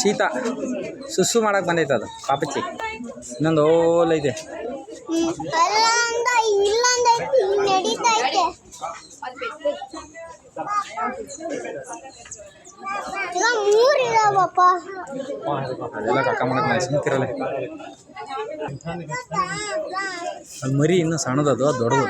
ಶೀತ ಸುಸ್ಸು ಮಾಡಕ್ಕೆ ಬಂದೈತೆ ಅದು, ಪಾಪಚ್ಚಿ. ಇನ್ನೊಂದು ಓಲ್ ಐತೆ ಅದೆಲ್ಲ ಕಕ್ಕ ಮರಿ ಇನ್ನೂ ಸಣ್ಣದದು, ಅದು ದೊಡ್ಡದು.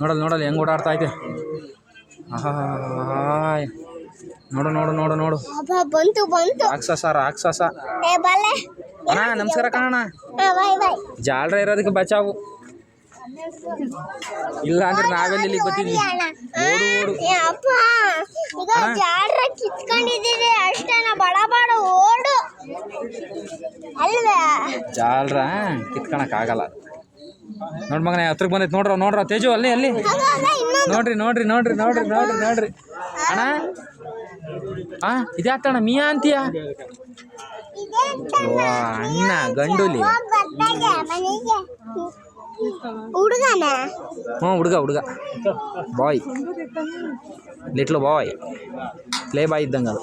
ನೋಡಲ್ಲ ನೋಡಲ್ಲ ಹೆಂಗೆ ಓಡಾಡ್ತಾ ಐತೆ ನೋಡು ನೋಡು ನೋಡು ನೋಡು. ಅಬ್ಬಾ ಬಂತು ಬಂತು. ರಾಕ್ಷಸ ರಾಕ್ಷಸ ಅಣ್ಣ ನಮಸ್ಕಾರ ಕಾಣ ಜಾಲ್ರ ಇರೋದಕ್ಕೆ ಬಚಾವು. ಇಲ್ಲ ಅಂದ್ರೆ ನಾವೆಲ್ಲಿ ಇಲ್ಲಿಗೆ ಬರ್ತಿದ್ವಿ ಓಡು ಓಡು. ಅಪ್ಪ ಈಗ. ಜಾಡ್ರ ಕಿತ್ಕೊಂಡಿದ್ದೀರಿ ಅಷ್ಟೇನ ಬಡ ಬಡ ಓಡು. ಅಲ್ವೇ? ಜಾಲ್ರ ಕಿತ್ಕೊಳಕ್ಕಾಗಲ್ಲ ನೋಡ್ ಮಗನೇ ಹತ್ರಕ್ಕೆ ಬಂದೈತೆ ನೋಡ್ರ ನೋಡ್ರ ತೇಜು ಅಲ್ಲಿ ಅಲ್ಲಿ. ನೋಡ್ರಿ ನೋಡ್ರಿ ನೋಡ್ರಿ ನೋಡ್ರಿ ನೋಡ್ರಿ ನೋಡ್ರಿ. ಅಣ್ಣ? ಆ ಇದ್ಯಾಕಣ್ಣ ಮಿಯಾ ಅಂತೀಯ? ವಾ ಅಣ್ಣ ಗಂಡುಲಿ. ಹುಡುಗನ? ಹ್ಞೂ ಹುಡುಗ ಹುಡುಗ. ಬಾಯ್. ಲಿಟ್ಲು ಬಾಯ್. ಪ್ಲೇ ಬಾಯ್ ಇದ್ದಂಗೆ ಅದು